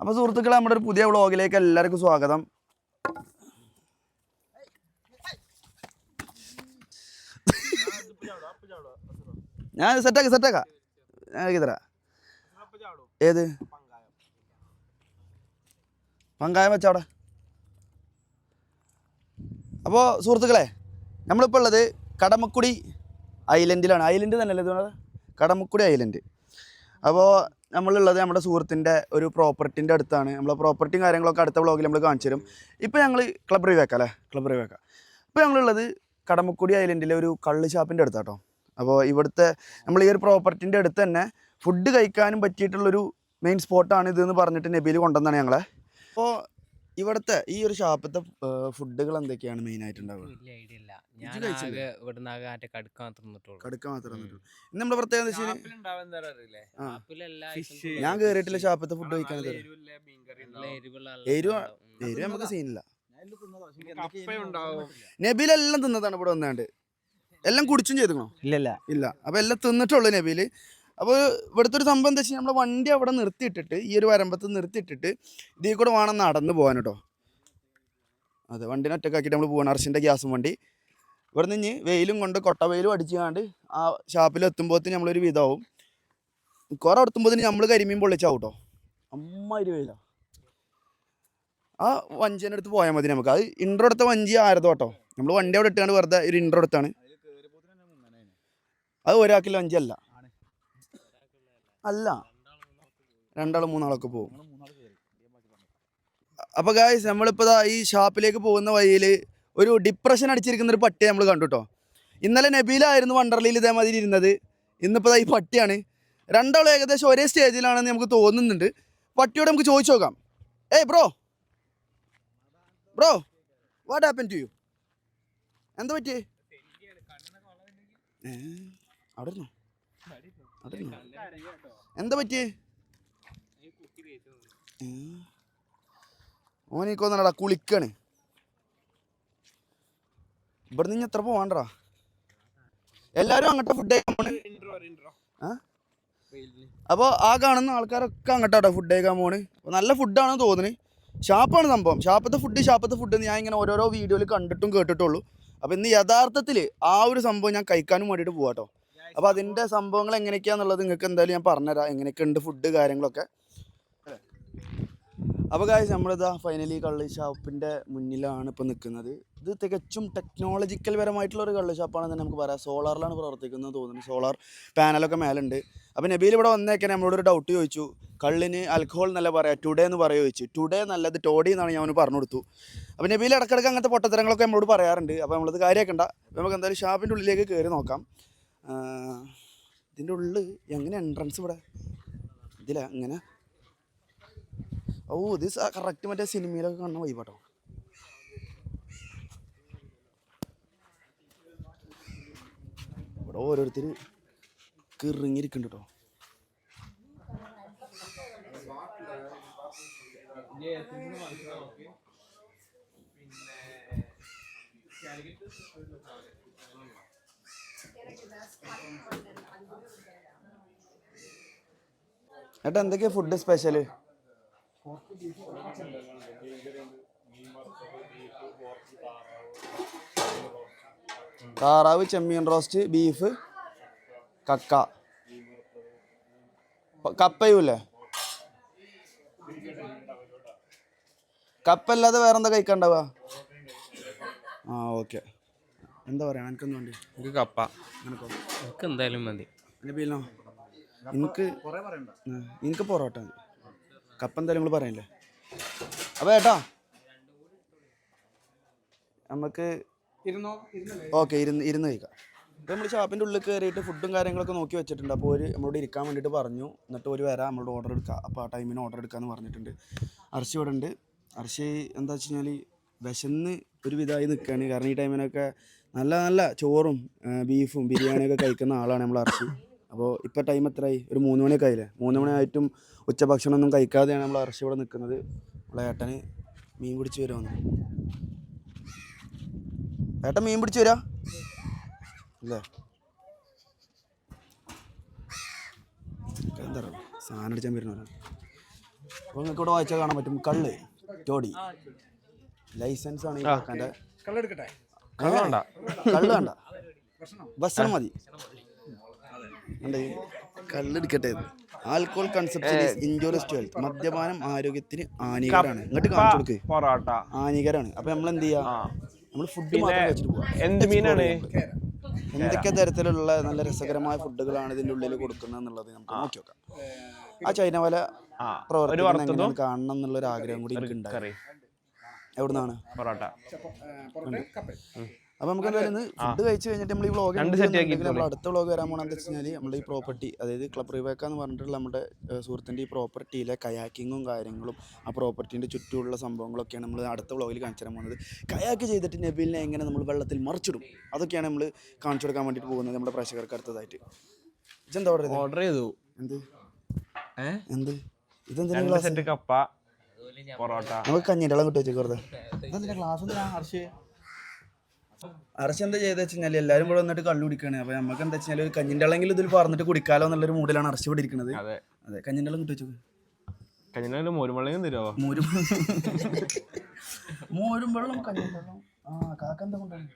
അപ്പോൾ സുഹൃത്തുക്കളെ നമ്മുടെ ഒരു പുതിയ വ്ളോഗിലേക്ക് എല്ലാവർക്കും സ്വാഗതം. ഞാൻ സെറ്റാക്കാം സെറ്റാക്കാം ഞാൻ ഇറക്കി ഏത്? പങ്കായം വെച്ചവിടെ അപ്പോൾ സുഹൃത്തുക്കളെ നമ്മളിപ്പോൾ ഉള്ളത് കടമക്കുടി ഐലൻഡിലാണ്. ഐലൻഡ് തന്നെയല്ലേ ഇത് കടമക്കുടി ഐലൻഡ്. അപ്പോൾ നമ്മളുള്ളത് നമ്മുടെ സുഹൃത്തിന്റെ ഒരു പ്രോപ്പർട്ടിന്റെ അടുത്താണ്. നമ്മളെ പ്രോപ്പർട്ടിയും കാര്യങ്ങളൊക്കെ അടുത്ത ബ്ലോഗിൽ നമ്മൾ കാണിച്ചു തരും. ഇപ്പോൾ ഞങ്ങൾ ക്ലബ് റിവ്യൂ വെക്കാം അല്ലേ? ക്ലബ് റിവ്യൂ വെക്കാം. ഇപ്പോൾ ഞങ്ങളുള്ളത് കടമക്കുടി ഐലൻഡിലെ ഒരു കള്ള് ഷാപ്പിന്റെ അടുത്താട്ടോ. അപ്പോൾ ഇവിടുത്തെ നമ്മൾ ഈ ഒരു പ്രോപ്പർട്ടിന്റെ അടുത്ത് തന്നെ ഫുഡ് കഴിക്കാനും പറ്റിയിട്ടുള്ളൊരു മെയിൻ സ്പോട്ടാണ് ഇതെന്ന് പറഞ്ഞിട്ട് നബീൽ കൊണ്ടുവന്നാണ് ഞങ്ങളെ. അപ്പോൾ ഇവിടുത്തെ ഈ ഒരു ഷാപ്പത്തെ ഫുഡുകൾ എന്തൊക്കെയാണ് മെയിൻ ആയിട്ടുണ്ടാവുക? ഉണ്ടാവുക കടുക്ക മാത്രം തിന്നിട്ടുള്ളൂ. കടുക്ക മാത്രമേ നമ്മുടെ പ്രത്യേകത ഞാൻ. കേറിയിട്ടില്ല ഷാപ്പത്തെ ഫുഡ് കഴിക്കാൻ എരിവ് എരിവുള്ള എരിവ്. നമുക്ക് സീനില്ല. നബീലെല്ലാം തിന്നതാണ് ഇവിടെ വന്നാണ്ട്. എല്ലാം കുടിച്ചും ചെയ്തോ ഇല്ല ഇല്ല. അപ്പൊ എല്ലാം തിന്നിട്ടുള്ളൂ നബീൽ അപ്പോൾ ഇവിടുത്തെ ഒരു സംഭവം എന്താ വെച്ചാൽ നമ്മളെ വണ്ടി അവിടെ നിർത്തിയിട്ടിട്ട് ഈ ഒരു വരമ്പത്ത് നിർത്തിയിട്ടിട്ട് ഇതിൽ കൂടെ വേണം നടന്ന് പോകാൻ കേട്ടോ അതെ വണ്ടിനെ ഒറ്റക്കാക്കിയിട്ട് നമ്മൾ പോകണം അർഷിന്റെ ഗ്യാസും വണ്ടി. ഇവിടെ നിന്ന് വെയിലും കൊണ്ട് കൊട്ട വെയിലും അടിച്ചുകൊണ്ട് ആ ഷാപ്പിൽ എത്തുമ്പോഴത്തേന് നമ്മളൊരു വിധമാവും. കുറെ എത്തുമ്പോഴത്തേന് നമ്മൾ കരിമീൻ പൊള്ളിച്ചാവും കേട്ടോ അമ്മാതിരി വെയിലാണ് ആ വഞ്ചീന്റെ അടുത്ത് പോയാൽ മതി നമുക്ക്. അത് ഇൻട്രോ എടുത്ത വഞ്ചി ആരതോ കേട്ടോ നമ്മൾ വണ്ടി അവിടെ ഇട്ടാണ്ട് വെറുതെ ഒരു ഇൻട്രോ എടുത്താണ്. അത് ഒരാക്കില്ല വഞ്ചിയല്ല രണ്ടാളും മൂന്നാളൊക്കെ പോകും അപ്പൊ ഗായ്സ് നമ്മളിപ്പോൾ ദാ ഈ ഷാപ്പിലേക്ക് പോകുന്ന വഴിയിൽ ഒരു ഡിപ്രഷൻ അടിച്ചിരിക്കുന്ന ഒരു പട്ടിയെ നമ്മൾ കണ്ടു കേട്ടോ ഇന്നലെ നബീലായിരുന്നു വണ്ടർലിയിൽ ഇതേമാതിരി ഇരുന്നത്. ഇന്നിപ്പോൾ ദാ ഈ പട്ടിയാണ്. രണ്ടാളും ഏകദേശം ഒരേ സ്റ്റേജിലാണെന്ന് നമുക്ക് തോന്നുന്നുണ്ട്. പട്ടിയോട് നമുക്ക് ചോദിച്ചു നോക്കാം. Hey bro bro what happen to you എന്താ പറ്റിയേ? അവിടെ ഇരുന്നോ? എന്താ പറ്റി? ഓനിക്കൊന്നടാ കുളിക്കാണ്. ഇവിടെ നിന്ന് എത്ര പോവാണ്ടടാ എല്ലാരും അങ്ങോട്ട് ഫുഡ് കഴിക്കാൻ അപ്പോൾ ആ? കാണുന്ന ആൾക്കാരൊക്കെ അങ്ങോട്ടാട്ടോ ഫുഡ് കഴിക്കാൻ പോണ്. നല്ല ഫുഡാണെന്ന് തോന്നുന്നു ഷാപ്പാണ് സംഭവം. ഷാപ്പത്തെ ഫുഡ് ഷാപ്പത്തെ ഫുഡ് ഞാൻ ഇങ്ങനെ ഓരോരോ വീഡിയോയിൽ കണ്ടിട്ടും കേട്ടിട്ടുള്ളൂ. അപ്പോൾ ഇന്ന് യഥാർത്ഥത്തിൽ ആ ഒരു സംഭവം ഞാൻ കഴിക്കാനും വേണ്ടിട്ട് പോവാട്ടോ. അപ്പോൾ അതിന്റെ സംഭവങ്ങൾ എങ്ങനെയൊക്കെയാണെന്നുള്ളത് നിങ്ങൾക്ക് എന്തായാലും ഞാൻ പറഞ്ഞുതരാം. എങ്ങനെയൊക്കെ ഉണ്ട് ഫുഡ് കാര്യങ്ങളൊക്കെ. അപ്പോൾ കാര്യം നമ്മളിതാ ഫൈനലി കള്ളി ഷാപ്പിന്റെ മുന്നിലാണ് ഇപ്പോൾ നിൽക്കുന്നത്. ഇത് തികച്ചും ടെക്നോളജിക്കൽ പരമായിട്ടുള്ള ഒരു കള്ളി ഷാപ്പാണ് തന്നെ നമുക്ക് പറയാം. സോളാറിലാണ് പ്രവർത്തിക്കുന്നത് തോന്നുന്നു. സോളാർ പാനലൊക്കെ മേലുണ്ട്. അപ്പോൾ നബീൽ ഇവിടെ വന്നേക്കാൻ നമ്മളോട് ഒരു ഡൗട്ട് ചോദിച്ചു. കള്ളിന് ആൽക്കഹോൾ എന്നല്ല പറയാം ടുഡേ എന്ന് പറയുക ചോദിച്ചു. ടുഡേ നല്ലത് ടോഡി എന്നാണ് ഞാൻ അവന് പറഞ്ഞു കൊടുത്തു. അപ്പോൾ നബീൽ ഇടക്കിടക്ക് അങ്ങനത്തെ പൊട്ടത്തരങ്ങളൊക്കെ നമ്മളോട് പറയാറുണ്ട്. അപ്പോൾ നമ്മളത് കാര്യമാക്കണ്ട നമുക്ക് എന്തായാലും ഷാപ്പിന്റെ ഉള്ളിലേക്ക് കയറി നോക്കാം. ഇതിന്റെ ഉള്ളിൽ എങ്ങനെ എൻട്രൻസ് ഇവിടെ? ഇതില എങ്ങനെ ഓ ഇത് കറക്റ്റ് മറ്റേ സിനിമയിലൊക്കെ കാണുന്ന വൈബാട്ടോ ഇവിടെ ഓരോരുത്തർ കിറിങ്ങിരിക്കുന്നുണ്ട് കേട്ടോ ഏട്ടാ എന്തൊക്കെയാ ഫുഡ് സ്പെഷ്യൽ താറാവ് ചെമ്മീൻ റോസ്റ്റ് ബീഫ് കക്ക. കപ്പയുമില്ലേ കപ്പ അല്ലാതെ വേറെന്താ കഴിക്കാണ്ടാവുക ആ ഓക്കെ എന്താ പറയാ എനിക്കൊന്നും വേണ്ടി? എനിക്ക് കപ്പ. നിനക്കോ എനിക്ക് എന്തായാലും മതി. നബീലിനോ എനിക്ക് എനിക്ക് പൊറോട്ട. മതി കപ്പ എന്തായാലും നിങ്ങൾ പറയില്ലേ അപ്പോൾ ഏട്ടാ നമുക്ക് ഓക്കെ ഇരുന്ന് ഇരുന്ന് കഴിക്കാം. ഇപ്പം നമ്മൾ ഷാപ്പിന്റെ ഉള്ളിൽ കയറിയിട്ട് ഫുഡും കാര്യങ്ങളൊക്കെ നോക്കി വെച്ചിട്ടുണ്ട്. അപ്പോൾ ഒരു നമ്മളോട് ഇരിക്കാൻ വേണ്ടിയിട്ട് പറഞ്ഞു. എന്നിട്ട് ഒരു വരാം നമ്മളോട് ഓർഡർ എടുക്കാം. അപ്പോൾ ആ ടൈമിന് ഓർഡർ എടുക്കാമെന്ന് പറഞ്ഞിട്ടുണ്ട്. അർഷി ഇവിടെ ഉണ്ട് അർഷി എന്താ വെച്ച് കഴിഞ്ഞാൽ വിശന്ന് ഒരു വിധമായി നിൽക്കുകയാണ് കാരണം ഈ ടൈമിനൊക്കെ നല്ല നല്ല ചോറും ബീഫും ബിരിയാണിയൊക്കെ കഴിക്കുന്ന ആളാണ് നമ്മൾ അർഷി. അപ്പോൾ ഇപ്പോൾ ടൈം എത്രയായി ഒരു മൂന്ന് മണിയൊക്കെ ആയില്ലേ? മൂന്ന് മണിയായിട്ടും ഉച്ചഭക്ഷണമൊന്നും കഴിക്കാതെയാണ് നമ്മൾ അർഷി ഇവിടെ നിൽക്കുന്നത് നമ്മളെ ഏട്ടന് മീൻ പിടിച്ച് വരുമെന്ന് ഏട്ടൻ മീൻ പിടിച്ച് വരാ? അല്ലേ എന്താ പറയുക സാധനം അടിച്ചാൻ വരുന്നവരാണ് അപ്പോൾ നിങ്ങൾക്ക് ഇവിടെ വായിച്ചാൽ കാണാൻ പറ്റും. കള്ള് ചോടി ലൈസൻസ് ആണ് ഈ കാക്കാന്റെ കള്ളെടുക്കട്ടെ വേണ്ട. കള്ള് വേണ്ട. ഭക്ഷണം മതി. കള്ളെടുക്കട്ടെ. ഇത്. Alcohol concept injurious to health മദ്യപാനം ആരോഗ്യത്തിന് ആനികരാണ്. ഇങ്ങോട്ട് കാണിച്ചു കൊടുക്ക്. പൊറോട്ട. ഹാനികരമാണ് അപ്പൊ നമ്മൾ എന്ത് ചെയ്യാ നമ്മൾ ഫുഡ് മാത്രം വെച്ചിട്ട് പോവാ. എന്ത് മീനാണ്? എന്തൊക്കെ തരത്തിലുള്ള നല്ല രസകരമായ ഫുഡുകളാണ് ഇതിന്റെ ഉള്ളിൽ കൊടുക്കുന്നത് എന്നുള്ളത് നമുക്ക് നോക്കി നോക്കാം. ആ ചൈന വല എങ്ങനെയാണ് കാണണം എന്നുള്ള ഒരു ആഗ്രഹം കൂടി എനിക്ക് ഉണ്ടായി കറി. എവിടുന്നാണ്? പൊറോട്ട. അപ്പൊ നമുക്ക് എന്തായാലും ഫുഡ് കഴിച്ചു കഴിഞ്ഞിട്ട് നമ്മൾ ഈ വ്ളോഗ് രണ്ട് set ആക്കി നമ്മൾ അടുത്ത വ്ളോഗ് വരാൻ പോകണമെന്ന് വെച്ച് കഴിഞ്ഞാൽ നമ്മുടെ ഈ പ്രോപ്പർട്ടി അതായത് ക്ലബ് റിവേക്ക എന്ന് പറഞ്ഞിട്ടുള്ള നമ്മുടെ സുഹൃത്തിന്റെ സുഹൃത്തിന്റെ ഈ പ്രോപ്പർട്ടിയിലെ കയാക്കിങ്ങും കാര്യങ്ങളും ആ പ്രോപ്പർട്ടിന്റെ ചുറ്റുമുള്ള സംഭവങ്ങളൊക്കെയാണ് നമ്മൾ അടുത്ത വ്ളോഗിൽ കാണിച്ചു തരാൻ പോകുന്നത് കയാക്ക് ചെയ്തിട്ട് നബീലിനെ എങ്ങനെ നമ്മൾ വെള്ളത്തിൽ മറിച്ചിടും? അതൊക്കെയാണ് നമ്മൾ കാണിച്ചു കൊടുക്കാൻ വേണ്ടിട്ട് പോകുന്നത് നമ്മുടെ പ്രേക്ഷകർക്ക് അടുത്തതായിട്ട്. ഇതെന്താ ഓർഡർ ചെയ്തത് ഓർഡർ ചെയ്തു. എന്ത്? എന്ത്? ഇതെന്താ സെറ്റ് കപ്പ പൊറോട്ട. നമുക്ക് കഞ്ഞിന്റെ വെള്ളം കിട്ടി വെച്ചേക്ക് വെറുതെ. അറച്ച് എന്താ ചെയ്തെന്ന് വെച്ചാൽ എല്ലാരും എല്ലാവരും ഇവിടെ വന്നിട്ട് കള്ളു കുടിക്കുകയാണ് അപ്പൊ നമുക്ക് എന്താ വെച്ചാൽ ഒരു കഞ്ഞിന്റെ വെള്ളമെങ്കിലും ഇതിൽ പറഞ്ഞിട്ട് കുടിക്കാലോ എന്നുള്ളൊരു മൂഡിലാണ് അറച്ച് ഇവിടെ ഇരിക്കുന്നത് അതെ. അതെ കഞ്ഞിന്റെ വെള്ളം കിട്ടി മോരുമള്ളയും തരുമോ മോരും മോരും. വെള്ളം കഞ്ഞിന്റെ വെള്ളം ആ കാക്ക എന്താ കൊണ്ടുവരുന്നത്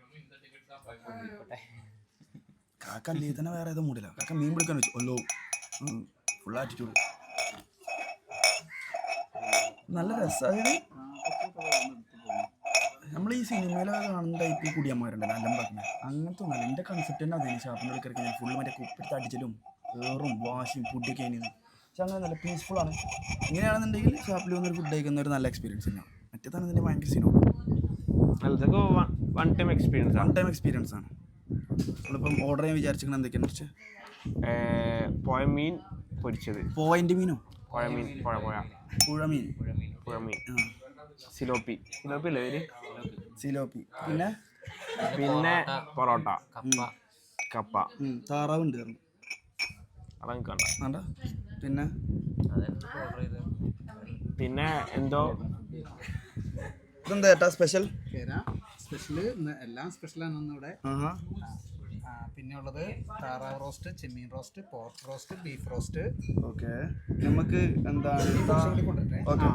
കാക്ക വേറെ ഏതോ മൂടില്ല കാക്ക മീൻ പിടിക്കാൻ വെച്ചു. ഒല്ലോ. ഫുൾ ആറ്റിറ്റ്യൂഡ് നല്ല രസമായത് നമ്മൾ ഈ സിനിമയിലൊക്കെ കാണുന്ന ടൈപ്പ് കുടിയന്മാരുണ്ടല്ലോ നല്ല പറഞ്ഞ. അങ്ങനത്തെ ഒന്നല്ല എന്റെ കൺസെപ്റ്റ് തന്നെ അതിന്. ഷാപ്പിന്റെ ഇടയ്ക്ക് കയറി ഫുള്ള് മറ്റേ കുപ്പിടുത്ത് അടിച്ചലും ഏറും വാശിയും ഫുഡൊക്കെ ആയിരുന്നു പക്ഷെ അങ്ങനെ നല്ല പീസ്ഫുൾ ആണ്. ഇങ്ങനെയാണെന്നുണ്ടെങ്കിൽ ഷാപ്പിൽ വന്നൊരു ഫുഡ് കഴിക്കുന്ന ഒരു നല്ല എക്സ്പീരിയൻസ് തന്നെയാണ് മറ്റേതാണ് ഇതിന്റെ ഭയങ്കര one time experience one time experience ആണ്. നമ്മളിപ്പം ഓർഡർ ചെയ്യാൻ വിചാരിച്ചിരിക്കുന്നത് എന്തൊക്കെയാണെന്ന് വെച്ചാൽ പോയ മീൻ പൊരിച്ചത്. പോയിന്റ് മീനോ? പുഴ മീൻ പുഴ പുഴ പുഴ മീൻ പുഴ മീൻ ആ. സിലോപ്പി. സിലോപ്പി അല്ലേ പേര്? സിലോപ്പി. പിന്നെ? പിന്നെ പൊറോട്ട. കപ്പ. താറാവുണ്ട് അതൊക്കെ കണ്ട വേണ്ട പിന്നെ അതെനിക്ക് ഓർഡർ ചെയ്ത് പിന്നെ? എന്തോ? ഇതെന്താ ഏട്ടാ സ്പെഷ്യൽ സ്പെഷ്യൽ എല്ലാം സ്പെഷ്യലാണ് ആ, പിന്നെ ഉള്ളത് താറാവ് റോസ്റ്റ് ചെമ്മീൻ roast pork roast beef roast. Okay. നമുക്ക് എന്താണ്? കൊണ്ടുവരട്ടെ. ഓക്കെ.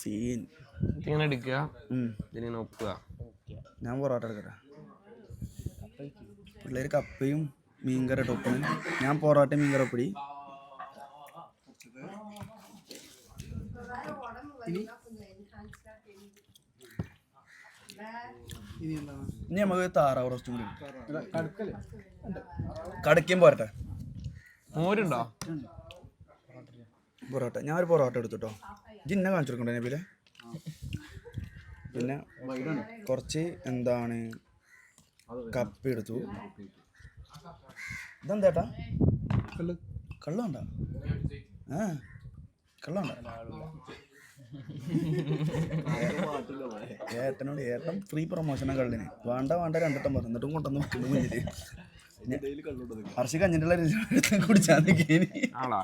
സീൻ. ഇതിങ്ങനെ എടുക്കുക. ഉം. ഇതിങ്ങനെ ഒപ്പുക ഞാൻ പൊറോട്ട എടുക്കട്ടെ? പിള്ളേർ കപ്പയും മീൻകറി ടോപ്പിന് ഞാൻ പൊറോട്ട മീൻകറി പൊടി ഇനി എന്താണ്? ഇനി നമുക്ക് താറാവ് റോസ്റ്റും കൂടി കടക്കും പോരട്ടെ മോരുണ്ടോ? പൊറോട്ട. ഞാൻ ഒരു പൊറോട്ട എടുത്തുട്ടോ. ജിന്നെ കാണിച്ചു കൊടുക്കണ്ടേ നബിലെ? പിന്നെ കുറച്ച് എന്താണ് കപ്പ എടുത്തു. ഇതെന്താട്ടാ കള്ള്. കള്ളുണ്ടോ ഏ? കള്ളുണ്ട ഏട്ടനോട് ഏട്ടൻ ഫ്രീ പ്രൊമോഷനാണ് കള്ളിന്. വേണ്ട വേണ്ട രണ്ടെട്ടം പറഞ്ഞു എന്നിട്ടും കൊണ്ടുവന്ന് വെക്കുന്നു മുന്നിൽ ഹർഷി കഞ്ഞിട്ടുള്ള കുടിച്ചാൽ ആണോ? ആളാ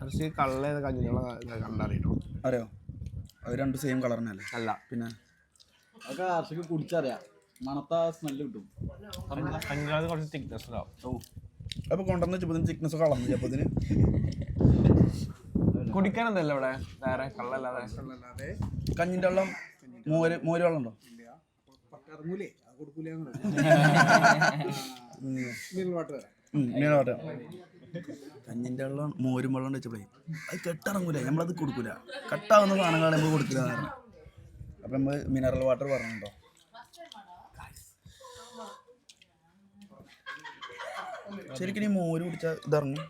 കുറച്ച് കള്ള കഞ്ഞിനുള്ള കണ്ടറിയോ അറിയോ? അത് രണ്ടും സെയിം കളർ തന്നെയല്ലേ? അല്ല. പിന്നെ? അതൊക്കെ ഹർഷിക്ക് കുടിച്ചറിയാം. മണത്ത സ്മെല്ല് കിട്ടും. കുറച്ച് തിക്നെസ് ഉണ്ടാവും. അപ്പൊ അപ്പോൾ കൊണ്ടുവന്ന് വെച്ചപ്പോ തിക്നെസ് കളഞ്ഞു അപ്പൊ ഇതിന് കുടിക്കാൻ എന്തല്ല ഇവിടെ. വേറെ കള്ളല്ലാതെ. അല്ലാതെ കഞ്ഞിന്റെ വെള്ളം മോര് മോര് വെള്ളം ഉണ്ടോ ഇറങ്ങൂലേ അത് കൊടുക്കൂലേ മിനറൽ വാട്ടർ തരാം കഞ്ഞിന്റെ വെള്ളം മോരും വെള്ളം വെച്ചപ്പോഴേ. അത് കെട്ടിറങ്ങൂല നമ്മളത് കൊടുക്കൂല. കട്ടാവുന്ന സാധനങ്ങൾ നമ്മൾ കൊടുക്കില്ല കാരണം. അപ്പം നമ്മൾ മിനറൽ വാട്ടർ പറഞ്ഞിട്ടുണ്ടോ? ശരിക്കും ഈ മോര് കുടിച്ചാൽ ഇതറങ്ങും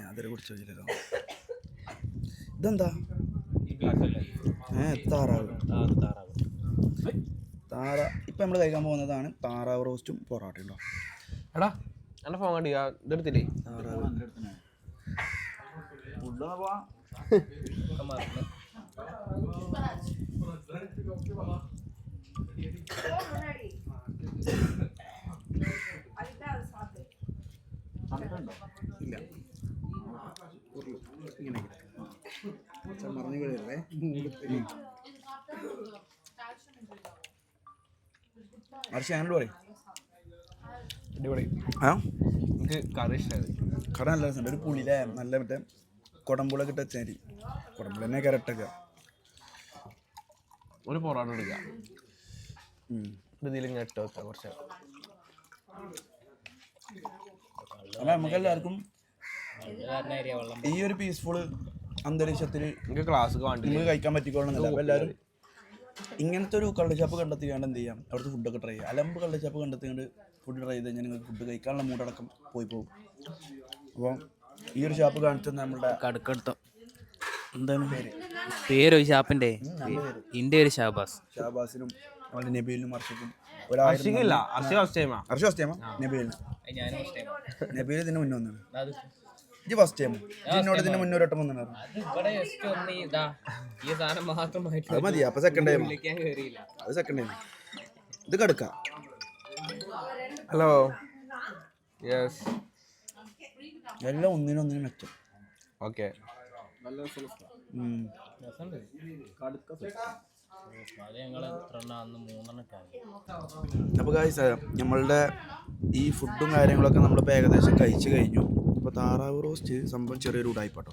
ഞാൻ കുറിച്ച് ചോദിച്ചില്ലല്ലോ ഇതെന്താ? ഏ താറാവ്. താറ ഇപ്പം നമ്മൾ കഴിക്കാൻ പോകുന്നതാണ് താറാവ് റോസ്റ്റും പൊറോട്ടയും ഉണ്ടോ എടാ നല്ല ഫോൺ കണ്ടി ഇതെടുത്തില്ലേ താറാവ്. ഒക്കെ ഹർഷ ഞാനോട് പറയും. അടിപൊളി. ആ? എനിക്ക് കറി ഇഷ്ടമായത് കറി നല്ല രസമുണ്ട്. ഒരു പുളിയിലെ നല്ല മറ്റേ കുടമ്പുളൊക്കെ ഇട്ട് വെച്ചാൽ കുടമ്പുള തന്നെ കരട്ടൊക്കെ. ഒരു പൊറോട്ട എടുക്കുക ഇട്ട് വെക്കാം കുറച്ച്. അപ്പം നമുക്ക് എല്ലാവർക്കും ഈ ഒരു പീസ്ഫുൾ അന്തരീക്ഷത്തിൽ നിങ്ങൾക്ക് ക്ലാസ് കഴിക്കാൻ അപ്പോൾ എല്ലാവരും ഇങ്ങനത്തെ ഒരു കള്ളിച്ചാപ്പ് ഷാപ്പ് കണ്ടെത്തിക്കാണ്ട് എന്ത് ചെയ്യാം? അവിടുത്തെ ഫുഡൊക്കെ ട്രൈ ചെയ്യാം. അലമ്പ് കള്ളിച്ചാപ്പ് ഷാപ്പ് കണ്ടെത്തിക്കൊണ്ട് ഫുഡ് ട്രൈ ചെയ്ത് കഴിഞ്ഞാൽ നിങ്ങൾക്ക് ഫുഡ് കഴിക്കാനുള്ള മൂടടക്കം പോയി പോകും. അപ്പോൾ ഈ ഒരു ഷാപ്പ് കാണിച്ചത് നമ്മുടെ കടുക്കടുത്ത. എന്താണ്? പേര്. പേര് ഒരു ഷാപ്പിന്റെ ഇന്റെ ഒരു ഷാബാസ് ഷാബാസിനും നമ്മുടെ നബീലിനും അർഷക്കും അർഷി നബീലിന്. നബീൽ ഇതിന് മുന്നേ വന്നാണ് ഇത് ഫസ്റ്റ് ടൈം എന്നോട് ഇതിന്റെ മുന്നേ ഒരു വന്നിട്ടുണ്ടായിരുന്നു ഇവിടെ ജസ്റ്റ് ഒന്ന് ഇതാ ഈ സാധനം മാത്രമായിട്ട് അത് മതി അപ്പൊ സെക്കൻഡ് ടൈം അത് സെക്കൻഡ് ടൈം ഇത് കടുക്ക. ഹലോ യെസ് എല്ലാം ഒന്നിനും ഒന്നിനും മെച്ചം. ഓക്കെ ഉം. അത് അപ്പോൾ ഗായ്സ് നമ്മളുടെ ഈ ഫുഡും കാര്യങ്ങളൊക്കെ നമ്മളിപ്പോൾ ഏകദേശം കഴിച്ചു കഴിഞ്ഞു. ഇപ്പോൾ താറാവ് റോസ്റ്റ് സംഭവം ചെറിയൊരു ഉടായിപ്പാട്ടോ.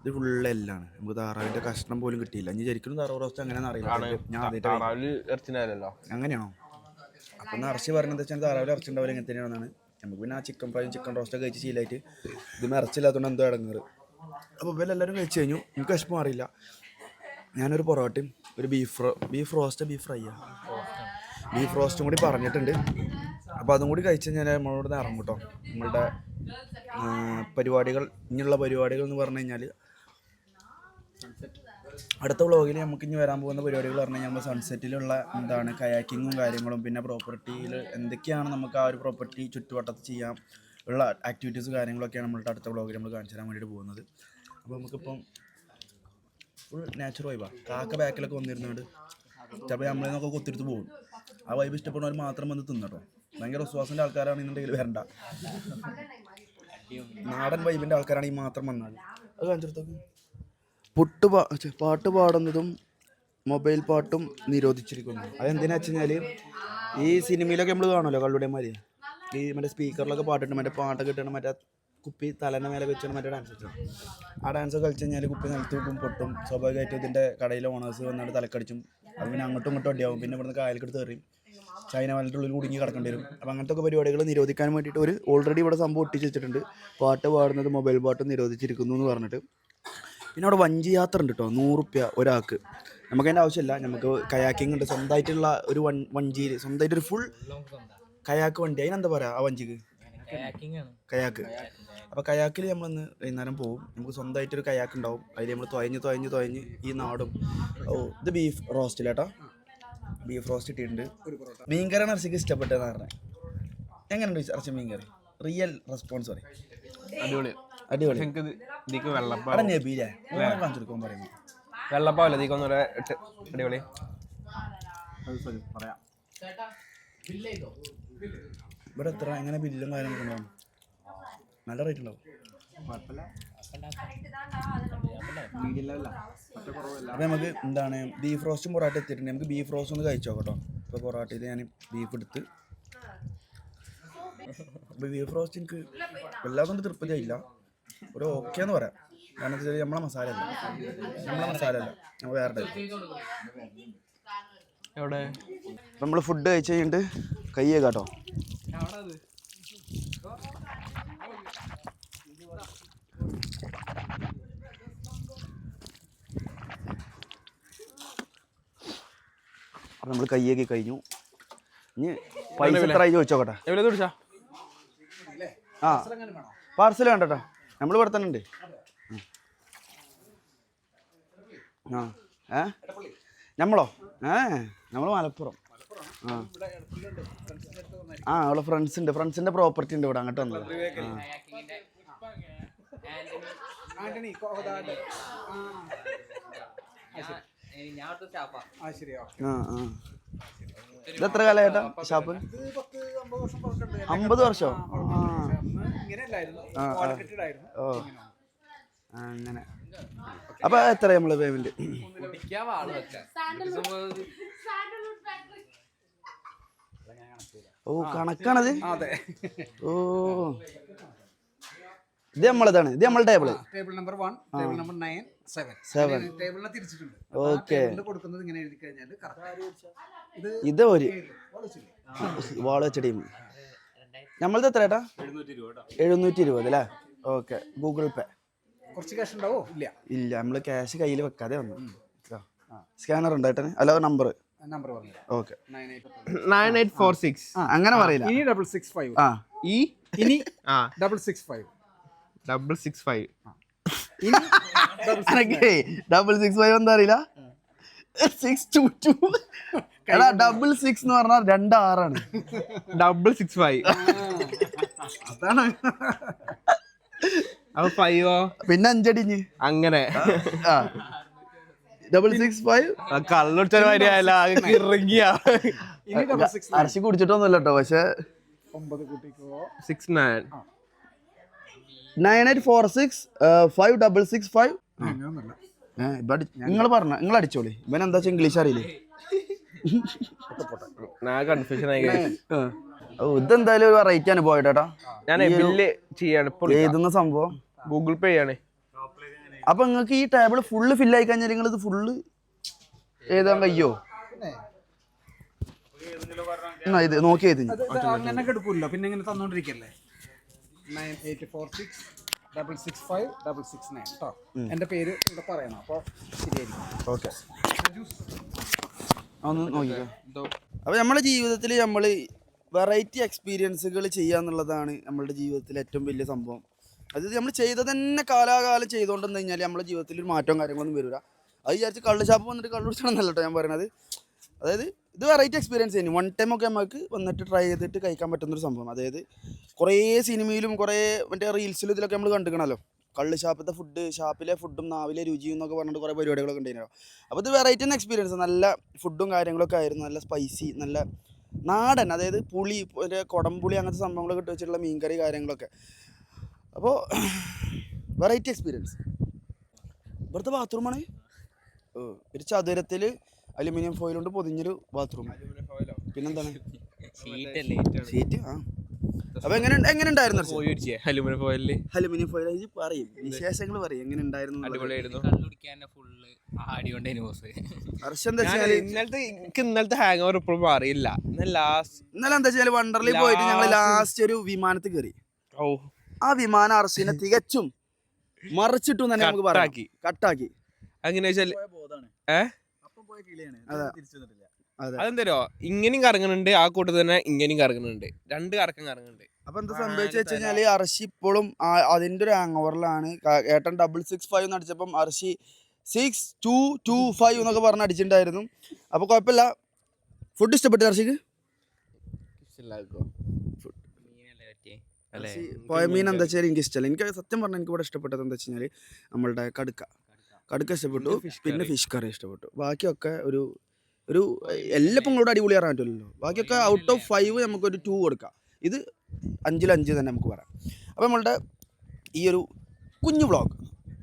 ഇത് ഫുള്ള് എല്ലാണ് നമുക്ക് താറാവിന്റെ കഷ്ണം പോലും കിട്ടിയില്ല. ഇനി ശരിക്കും താറാവ് റോസ്റ്റ് എങ്ങനെയാണെന്ന് അറിയില്ല. ഞാൻ അങ്ങനെയാണോ? അപ്പം ഇറച്ചി പറഞ്ഞത് വെച്ചാൽ താറാവിൽ ഇറച്ചി ഉണ്ടാവില്ല ഇങ്ങനെ തന്നെയാണെന്നാണ്. നമുക്ക് പിന്നെ ആ ചിക്കൻ ഫ്രൈയും ചിക്കൻ റോസ്റ്റൊക്കെ കഴിച്ച് ശീലമായിട്ട് ഇത് ഇറച്ചില്ലാത്തതുകൊണ്ട് എന്തോ ഇടങ്ങാറ്. അപ്പോൾ ഇവരെല്ലാവരും കഴിച്ചു കഴിഞ്ഞു. എനിക്ക് വിഷമം അറിയില്ല ഞാനൊരു പൊറോട്ടയും ഒരു ബീഫ് ബീഫ് റോസ്റ്റ് ബീഫ് ഫ്രൈയാ ബീഫ് റോസ്റ്റും കൂടി പറഞ്ഞിട്ടുണ്ട്. അപ്പോൾ അതും കൂടി കഴിച്ച് കഴിഞ്ഞാൽ നമ്മളോട് ഇറങ്ങും കേട്ടോ. നമ്മളുടെ പരിപാടികൾ ഇനിയുള്ള പരിപാടികൾ എന്ന് പറഞ്ഞു കഴിഞ്ഞാൽ അടുത്ത വ്ളോഗിൽ നമുക്ക് ഇനി വരാൻ പോകുന്ന പരിപാടികൾ പറഞ്ഞു കഴിഞ്ഞാൽ നമ്മൾ സൺസെറ്റിലുള്ള എന്താണ് കയാക്കിങ്ങും കാര്യങ്ങളും പിന്നെ പ്രോപ്പർട്ടിയിൽ എന്തൊക്കെയാണ് നമുക്ക് ആ ഒരു പ്രോപ്പർട്ടി ചുറ്റുവട്ടത്ത് ചെയ്യാം ഉള്ള ആക്ടിവിറ്റീസ് കാര്യങ്ങളൊക്കെയാണ് നമ്മളുടെ അടുത്ത വ്ളോഗിൽ നമ്മൾ കാണിച്ചു തരാൻ വേണ്ടിയിട്ട് പോകുന്നത്. അപ്പോൾ നമുക്കിപ്പം ഫുൾ നാച്ചുറൽ വൈബാണ് കാക്ക ബാക്കിലൊക്കെ വന്നിരുന്നുകൊണ്ട് ചിലപ്പോൾ നമ്മളെ നിന്നൊക്കെ കൊത്തിരുത്ത് പോകും ആ വൈബ് ഇഷ്ടപ്പെടുന്നവർ മാത്രം വന്ന് തിന്നട്ടോ ഭയങ്കര ആൾക്കാരാണ് ആൾക്കാരാണെന്നുണ്ടെങ്കിൽ വരണ്ട. നാടൻ വൈബിന്റെ ആൾക്കാരാണെങ്കിൽ മാത്രം വന്നാൽ അത് കാണിച്ചെടുത്തൊക്കെ പുട്ട് പാ പാട്ട് പാടുന്നതും മൊബൈൽ പാട്ടും നിരോധിച്ചിരിക്കുന്നു. അതെന്തിനാ വെച്ച് കഴിഞ്ഞാൽ ഈ സിനിമയിലൊക്കെ നമ്മൾ കാണുമല്ലോ കള്ളുടേമാര് ഈ മറ്റേ സ്പീക്കറിലൊക്കെ പാട്ടിട്ട് മറ്റേ പാട്ടൊക്കെ ഇട്ടാണ് മറ്റേ കുപ്പി തലേന്റെ മേലെ വെച്ചാണ് മറ്റേ ഡാൻസ് വെച്ചത് ആ ഡാൻസ് കളിച്ച് കഴിഞ്ഞാൽ കുപ്പി നിലത്ത് വെക്കും പൊട്ടും. സ്വാഭാവികമായിട്ടും ഇതിന്റെ കടയിലെ ഓണേഴ്സ് വന്നിട്ട് തലക്കടിച്ചും. അത് പിന്നെ അങ്ങോട്ടും ഇങ്ങോട്ടും അടിയാവും പിന്നെ ഇവിടുന്ന് കായലിക്കെടുത്ത് കയറിയും. ചൈന വലന്റെ ഉള്ളിൽ കുടുങ്ങി കിടക്കേണ്ടി വരും അപ്പോൾ അങ്ങനത്തെ ഒക്കെ പരിപാടികൾ നിരോധിക്കാൻ വേണ്ടിയിട്ട് ഒരു ഓൾറെഡി ഇവിടെ സംഭവം ഒട്ടിച്ച് വെച്ചിട്ടുണ്ട്. പാട്ട് പാടുന്നത് മൊബൈൽ പാട്ട് നിരോധിച്ചിരിക്കുന്നു എന്ന് പറഞ്ഞിട്ട്. പിന്നെ അവിടെ വഞ്ചി യാത്ര ഉണ്ട് കേട്ടോ നൂറുപ്യ ഒരാൾക്ക്. നമുക്ക് അതിന്റെ ആവശ്യമില്ല. നമുക്ക് കയാക്കിംഗ് ഉണ്ട്. സ്വന്തമായിട്ടുള്ള ഒരു വൺ വഞ്ചിയിൽ സ്വന്തമായിട്ടൊരു ഫുൾ കയാക്ക് വണ്ടി. അതിനെന്താ പറയുക ആ വഞ്ചിക്ക്? കയാക്ക്. അപ്പോൾ കയാക്കിൽ നമ്മളിന്ന് വൈകുന്നേരം പോകും നമുക്ക് സ്വന്തമായിട്ടൊരു കയാക്ക് ഉണ്ടാവും അതിൽ നമ്മൾ തുഴഞ്ഞ് തുഴഞ്ഞ് തുഴഞ്ഞ് ഈ നാടും. ഓ ഇത് ബീഫ് റോസ്റ്റ് ചേട്ടാ ബീഫ് റോസ്റ്റ് ഇട്ടിട്ടുണ്ട്. മീൻകറിയാണ് ഇറച്ചിക്ക് ഇഷ്ടപ്പെട്ടതെന്ന് പറഞ്ഞത് എങ്ങനെയുണ്ട് ഇറച്ചി മീൻകറി? റിയൽ റെസ്പോൺസ് പറയും. അടിപൊളി. അടിപൊളി. ഇതിക്ക് വെള്ളപ്പാ അവിടെ നബീലേ കാണിച്ചു കൊടുക്കാൻ പറയുമ്പോൾ വെള്ളപ്പാവല്ലേ ഇതിക്ക് ഇട്ട് അടിപൊളി. പറയാം. ഇവിടെ എത്ര എങ്ങനെ ബില്ലും കാര്യങ്ങളൊക്കെ ഉണ്ടാവും? നല്ല റേറ്റ് ഉണ്ടാവും. അപ്പം നമുക്ക് എന്താണ് ബീഫ് റോസ്റ്റും പൊറോട്ട എത്തിയിട്ടുണ്ട്. നമുക്ക് ബീഫ് റോസ്റ്റ് ഒന്ന് കഴിച്ചോ കേട്ടോ. ഇപ്പോൾ പൊറോട്ടയിൽ ഞാൻ ബീഫ് എടുത്ത്. അപ്പോൾ ബീഫ് റോസ്റ്റ് എനിക്ക് വല്ലാതൊന്നും തൃപ്തിയായില്ല ഒരു ഓക്കെ എന്ന് പറയാം. കാരണം എന്താ വെച്ചാൽ നമ്മളെ മസാല അല്ല. നമ്മളെ മസാല അല്ല. നമ്മൾ വേറെ എവിടെ? നമ്മൾ ഫുഡ് കഴിച്ച് കഴിഞ്ഞിട്ട് കയ്യേ കേട്ടോ. അപ്പം നമ്മൾ കയ്യേക്ക് കഴിഞ്ഞു. ഇനി പൈസ എത്ര ചോദിച്ചോട്ടെ ചോദിച്ചോക്കട്ടെ എവിടെ കുടിച്ചാ? ആ പാർസൽ വേണ്ടട്ടോ നമ്മൾ ഇവിടെ തന്നെ ഉണ്ട്. ആ ഏ? നമ്മളോ? ഏ നമ്മൾ മലപ്പുറം. ആ. അവളെ ഫ്രണ്ട്സ് ഉണ്ട്. ഫ്രണ്ട്സിന്റെ പ്രോപ്പർട്ടി ഉണ്ട് ഇവിടെ അങ്ങോട്ട് വന്നത്. ഇതെത്ര ഇത് എത്ര കാലം ഏട്ടാ ഷാപ്പ്? അമ്പത് വർഷം അങ്ങനെ. അപ്പൊ വർഷമോ നമ്മൾ ഇങ്ങനെയല്ലായിരുന്നു ആ, ആ. ക്വാളിഫിക്കഡ് ആയിരുന്നു ഓ അങ്ങനെ അപ്പോൾ എത്ര നമ്മൾ പേയ്മെന്റ് കുടിക്കാൻ വാൾ വെക്കാൻ ഓ കണക്കാണത്? അതെ. ഓ. ഇത് നമ്മളതാണ് ഇത് നമ്മളെ table. Table number one table number nine seven. Seven. ടേബിളിനെ തിരിച്ചിട്ടുണ്ട്. ഓക്കെ. കൊടുക്കുന്നത് ഇങ്ങനെ എഴുതി കഴിഞ്ഞാൽ ഇത് ഇത് ഒരു. വാൾ വെച്ച ടീം നമ്മളത് എത്ര ഏട്ടാ എഴുന്നൂറ്റി ഇരുപത് അല്ലേ? ഓക്കെ. Google pay. കുറച്ച് ക്യാഷ് ഉണ്ടാവോ? ഇല്ല. ഇല്ല നമ്മൾ ക്യാഷ് കയ്യിൽ വെക്കാതെ വന്നു. സ്കാനർ ഉണ്ട് ഏട്ടന്? അല്ല നമ്പർ നമ്പർ പറഞ്ഞു okay. Nine eight four six. അങ്ങനെ പറയില്ല. ഇനി ഡബിൾ സിക്സ് ഫൈവ് ആ. ഈ ഇനി ആ. Double six five double six five double six five എന്താ അറിയില്ല? സിക്സ് ടു ടു എടാ ഡബിൾ സിക്സ് എന്ന് പറഞ്ഞാൽ രണ്ട് ആറാണ്. ഡബിൾ സിക്സ് ഫൈവ് അതാണ്. അപ്പൊ ഫൈവോ പിന്നെ അഞ്ചടിഞ്ഞ് അങ്ങനെ. ആ. ഡബിൾ സിക്സ് ഫൈവ് കള്ളുടിച്ച മാതിരിയല്ല ഇറങ്ങിയ. അരശി കുടിച്ചിട്ടൊന്നുമില്ല കേട്ടോ പക്ഷെ ഒമ്പത് കൂട്ടിക്കോ? Six nine nine eight four six five double six five നിങ്ങൾ പറഞ്ഞ നിങ്ങൾ അടിച്ചോളി. ഇവൻ എന്താ വെച്ചാൽ ഇംഗ്ലീഷ് അറിയില്ലേ? ഞാൻ കൺഫ്യൂഷൻ ആയി guys. ഓ ഇതെന്തായാലും ഒരു വെറൈറ്റി അനുഭവം കേട്ടാ ഞാൻ ബില്ല് ചെയ്യാണ് എഴുതുന്ന സംഭവം. ഗൂഗിൾ പേ ചെയ്യാണ് അപ്പൊ നിങ്ങൾക്ക് ഈ ടേബിൾ ഫുള്ള് ഫില്ല് ആയി കഴിഞ്ഞാൽ നിങ്ങൾ ഇത് ഫുള്ള് എഴുതാൻ കഴിയോ? എന്നാ ഇത് നോക്കിയത് അപ്പൊ അങ്ങനെ എടുക്കൂല്ലോ പിന്നെ ഇങ്ങനെ തന്നോണ്ടിരിക്കല്ലേ? Nine eight four six double six five double six nine കേട്ടോ എന്റെ പേര് ഇവിടെ പറയണം. അപ്പോൾ ശരിയായിരിക്കും. ഓക്കെ. ഒന്ന് നോക്കിക്കോ. അപ്പോൾ നമ്മുടെ ജീവിതത്തിൽ നമ്മൾ വെറൈറ്റി എക്സ്പീരിയൻസുകൾ ചെയ്യുക എന്നുള്ളതാണ് നമ്മളുടെ ജീവിതത്തിലെ ഏറ്റവും വലിയ സംഭവം. അത് നമ്മൾ ചെയ്തത് തന്നെ കാലാകാലം ചെയ്തുകൊണ്ടെന്ന് കഴിഞ്ഞാൽ നമ്മുടെ ജീവിതത്തിൽ ഒരു മാറ്റവും കാര്യങ്ങളൊന്നും വരില്ല അത് വിചാരിച്ച് കള്ള് ഷാപ്പ് വന്നിട്ട് കള്ള് കുടിച്ചണമെന്നല്ല കേട്ടോ ഞാൻ പറയുന്നത് അതായത് ഇത് വെറൈറ്റി എക്സ്പീരിയൻസ് ചെയ്യുന്നു വൺ ടൈം ഒക്കെ നമുക്ക് വന്നിട്ട് ട്രൈ ചെയ്തിട്ട് കഴിക്കാൻ പറ്റുന്നൊരു സംഭവം. അതായത് കുറേ സിനിമയിലും കുറേ മറ്റേ റീൽസിലും ഇതിലൊക്കെ നമ്മൾ കണ്ടുക്കണമല്ലോ കള്ള് ഷാപ്പിലത്തെ ഫുഡ് ഷാപ്പിലെ ഫുഡും നാവിലെ രുചിയും എന്നൊക്കെ പറഞ്ഞിട്ട് കുറേ പരിപാടികളൊക്കെ ഉണ്ടായിരുന്നു അപ്പോൾ ഇത് വെറൈറ്റി തന്നെ എക്സ്പീരിയൻസ് നല്ല ഫുഡും കാര്യങ്ങളൊക്കെ ആയിരുന്നു. നല്ല സ്പൈസി നല്ല നാടൻ. അതായത് പുളി മറ്റേ കുടംപുളി അങ്ങനത്തെ സംഭവങ്ങളൊക്കെ ഇട്ട് വെച്ചിട്ടുള്ള മീൻകറി കാര്യങ്ങളൊക്കെ. അപ്പോൾ വെറൈറ്റി എക്സ്പീരിയൻസ്. ഇവിടുത്തെ ബാത്റൂമാണ്. ഓ ഒരു ചതുരത്തിൽ അലുമിനിയം ഫോയിൽ കൊണ്ട് പൊതിഞ്ഞൊരു ബാത്റൂം പിന്നെന്താണ്? സീറ്റ് ആ. അപ്പോൾ എങ്ങനെ എങ്ങനെ ഉണ്ടായിരുന്നു അലുമിനിയം ഫോയിൽ അലുമിനിയം ഫോയിൽ ഇത് പറയും. വിശേഷങ്ങൾ പറയും. എങ്ങനെ ഉണ്ടായിരുന്നു. അടിപൊളിയായിരുന്നു. എനിക്ക് ഇന്നലത്തെ ഹാങ് ഓവർ ഇപ്പോഴും അറിയില്ല ഇന്നലെ ലാസ്റ്റ് ഇന്നലെ എന്താ വെച്ചാൽ വണ്ടർലി പോയിട്ട് ഞങ്ങൾ ലാസ്റ്റ് ഒരു വിമാനത്തിൽ കയറി ഓ ആ വിമാന അർശിനെ തികച്ചും മറിച്ചിട്ടു തന്നെ നമുക്ക് പറയാം. കട്ടാക്കി. കട്ടാക്കി. അങ്ങനെ വെച്ചാൽ അതെ. അതെന്തരോ? ഇങ്ങനെയും കറങ്ങുന്നുണ്ട് ആ കൂട്ടത്തിൽ തന്നെ ഇങ്ങനെയും കറങ്ങുന്നുണ്ട് രണ്ട് കറക്കം കറങ്ങുന്നുണ്ട് അപ്പൊ എന്താ സംഭവിച്ചു വെച്ച് കഴിഞ്ഞാൽ അർഷി ഇപ്പോഴും ആ- അതിന്റെ ഒരു ഹാങ് ഓവറിലാണ് ഏട്ടൻ ഡബിൾ സിക്സ് ഫൈവ് എന്ന് അടിച്ചപ്പം അർഷി സിക്സ് ടു ടു ഫൈവ് എന്നൊക്കെ പറഞ്ഞ് അടിച്ചിട്ടുണ്ടായിരുന്നു. അപ്പൊ കുഴപ്പമില്ല. ഫുഡ് ഇഷ്ടപ്പെട്ടു അർഷിക്ക് മീനല്ലേ പറ്റിയേ അല്ലേ അർഷി പോയ മീൻ എന്താ വെച്ചാൽ എനിക്ക് ഇഷ്ടമല്ല എനിക്ക് സത്യം പറഞ്ഞാൽ എനിക്ക് ഇവിടെ ഇഷ്ടപ്പെട്ടത് എന്താ വെച്ച് കഴിഞ്ഞാൽ നമ്മളുടെ കടുക്ക. കടുക്ക. ഇഷ്ടപ്പെട്ടു പിന്നെ ഫിഷ് കറി ഇഷ്ടപ്പെട്ടു. ബാക്കിയൊക്കെ ഒരു ഒരു എല്ലപ്പം കൂടെ അടിപൊളി പറയാൻ പറ്റില്ലല്ലോ ബാക്കിയൊക്കെ ഔട്ട് ഓഫ് ഫൈവ് നമുക്കൊരു ടു കൊടുക്കാം. ഇത് അഞ്ചിൽ അഞ്ച് തന്നെ നമുക്ക് പറയാം. അപ്പോൾ നമ്മളുടെ ഈ ഒരു കുഞ്ഞു ബ്ലോഗ്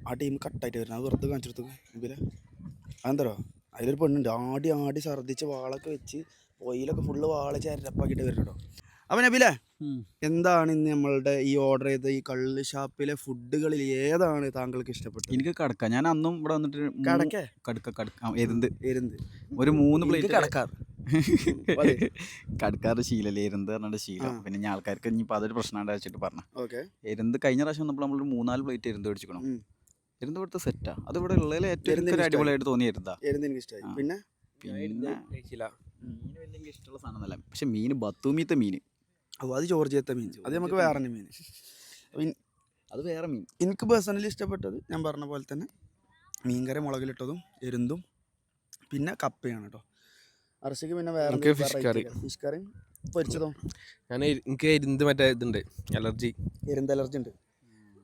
ആ ടീം കട്ടായിട്ട് വരുന്നത്. അത് വെറുതെ കാണിച്ചെടുത്തു ഇതിൽ അതെന്തോ അതിലൊരു പെണ്ണുണ്ട്. ആടി ആടി ഛർദ്ദിച്ച് വാളൊക്കെ വെച്ച് ഓയിലൊക്കെ ഫുള്ള് വാള ചരപ്പാക്കിയിട്ട് വരുന്നുണ്ടോ? അപ്പം നബിലേ. എന്താണ് ഇന്ന് നമ്മളുടെ ഈ ഓർഡർ ചെയ്ത ഈ കള്ള് ഷാപ്പിലെ ഫുഡുകളിൽ ഏതാണ് താങ്കൾക്ക് ഇഷ്ടപ്പെട്ടത്? എനിക്ക് കടക്ക. ഞാൻ അന്നും ഇവിടെ വന്നിട്ട് കടക്ക? കടക്കേ കടക്ക. എരുന്ത്. എരുന്ത്. ഒരു മൂന്ന് പ്ലേറ്റ്. കടക്കാർ കടക്കാറ് ശീലല്ലേ? എരുന്ത് പറഞ്ഞിട്ട് ശീലം. പിന്നെ ഞാൻ ആൾക്കാർക്ക് ഇനിയിപ്പോൾ അതൊരു പ്രശ്നമുണ്ട് വെച്ചിട്ട് പറഞ്ഞ. ഓക്കെ. എരുന്ത് കഴിഞ്ഞ പ്രാവശ്യം വന്നപ്പോൾ നമ്മൾ മൂന്നാൽ പ്ലേറ്റ് എരുന്ത് മേടിച്ചിക്കണം. എരുന്ത് ഇവിടുത്തെ സെറ്റാ അത് ഇവിടെ ഉള്ളതിൽ ഏറ്റവും ഒരു അടിപൊളിയായിട്ട് തോന്നിയ എരുന്താ. എരുന്ന് എനിക്ക് ഇഷ്ടമായി? പിന്നെ? പിന്നെ മീൻ വലിയ എനിക്ക് ഇഷ്ടമുള്ള സാധനമല്ല പക്ഷെ മീൻ ബത്തൂമീത്തെ മീൻ ഓ അത് ജോർജിയത്തെ മീൻ. അത് നമുക്ക് വേറെ മീൻ. അപ്പൊ അത് വേറെ മീൻ. എനിക്ക് പേഴ്സണലി ഇഷ്ടപ്പെട്ടത് ഞാൻ പറഞ്ഞ പോലെ തന്നെ മീൻകറി മുളകിലിട്ടതും എരുന്തും പിന്നെ കപ്പയാണ് കേട്ടോ അർച്ചയ്ക്ക് പിന്നെ വേറെ ഫിഷ് കറി. ഫിഷ് കറിയും പൊരിച്ചതും? ഞാൻ എനിക്ക് എരുന്ത് മറ്റേ ഇതുണ്ട് അലർജി. എരുന്ത് അലർജി ഉണ്ട്.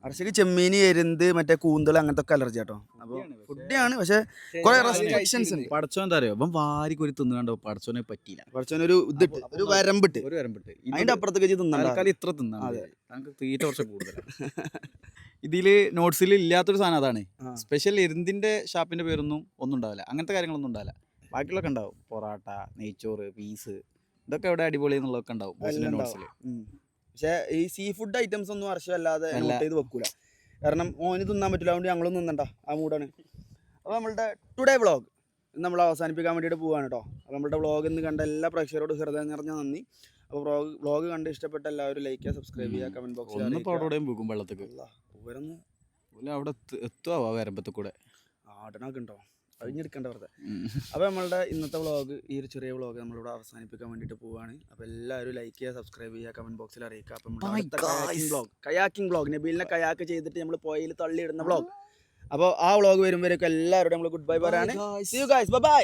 അർച്ചയ്ക്ക് ചെമ്മീനി എരുന്ത് മറ്റേ കൂന്തൽ അങ്ങനത്തെ ഒക്കെ അലർജി കേട്ടോ അപ്പോൾ ഫുഡിയാണ് പക്ഷെ കുറെ റെസ്ട്രിക്ഷൻസ് ഉണ്ട്. പടച്ചോൻ എന്താ അറിയോ? അപ്പം വാരിക്കൊരു തിന്നു കണ്ടോ പടച്ചോനെ പറ്റിയില്ല. ഒരു ഇതിട്ട് ഒരു വരമ്പിട്ട്. ഒരു വരമ്പിട്ട്. അതിന്റെ അപ്പുറത്തേക്ക് വെച്ച് തൽക്കാലം ഇത്ര തിന്നാ. നമുക്ക് തീറ്റ കുറച്ച് കൂടുതലാണ് ഇതിൽ നോട്ട്സിൽ ഇല്ലാത്തൊരു സാധനം അതാണ്. സ്പെഷ്യൽ എരുന്തിന്റെ ഷാപ്പിന്റെ പേരൊന്നും ഒന്നും ഉണ്ടാവില്ല. അങ്ങനത്തെ കാര്യങ്ങളൊന്നും ഉണ്ടാവില്ല. ബാക്കിയുള്ളൊക്കെ ഉണ്ടാവും. പൊറാട്ട നെയ്ച്ചോറ് പീസ്. ഇതൊക്കെ ഇവിടെ അടിപൊളി എന്നുള്ളതൊക്കെ ഉണ്ടാവും. നോട്ട്സിൽ. പക്ഷേ ഈ സീ ഫുഡ് ഐറ്റംസ് ഒന്നും അല്ലാതെ. നോട്ട് ചെയ്ത് വെക്കൂല. കാരണം ഓന് തിന്നാൻ പറ്റില്ല അതുകൊണ്ട് ഞങ്ങളും നിന്നണ്ട. ആ മൂടാണ് അപ്പോൾ നമ്മളുടെ ടുഡേ വ്ളോഗ് നമ്മൾ അവസാനിപ്പിക്കാൻ വേണ്ടിയിട്ട് പോവാണ് കേട്ടോ അപ്പോൾ നമ്മളുടെ വ്ളോഗ് ഇന്ന് കണ്ട എല്ലാ പ്രേക്ഷകരോടും ഹൃദയം നിറഞ്ഞ നന്ദി. അപ്പോൾ വ്ളോഗ് വ്ളോഗ് കണ്ട് ഇഷ്ടപ്പെട്ട എല്ലാവരും ലൈക്ക് ചെയ്യുക സബ്സ്ക്രൈബ് ചെയ്യുക കമന്റ് ബോക്സിൽ ഒന്ന് പടോടെയും പോകും വെള്ളത്തേക്ക്. അവിടെ എത്തു- എത്തുവാ വരമ്പത്ത് കൂടെ? ആടനൊക്കെ ഉണ്ടോ? അഴിഞ്ഞെടുക്കേണ്ട വെറുതെ. അപ്പോൾ നമ്മളുടെ ഇന്നത്തെ വ്ളോഗ് ഈ ഒരു ചെറിയ വ്ളോഗ് നമ്മളിവിടെ അവസാനിപ്പിക്കാൻ വേണ്ടിയിട്ട് പോവുകയാണ് അപ്പോൾ എല്ലാവരും ലൈക്ക് ചെയ്യുക സബ്സ്ക്രൈബ് ചെയ്യുക കമന്റ് ബോക്സിൽ അറിയിക്കുക. അപ്പം അടുത്ത കയാക്കിംഗ് വ്ളോഗ് കയാക്കിംഗ് വ്ളോഗ് നബീലിനെ കയാക്ക് ചെയ്തിട്ട് നമ്മൾ പോയിൽ തള്ളിയിടുന്ന വ്ളോഗ് അപ്പോൾ ആ വ്ളോഗ് വരുമ്പോഴേക്കും എല്ലാവരോടും നമ്മൾ ഗുഡ് ബൈ പറയാണ്. See you guys bye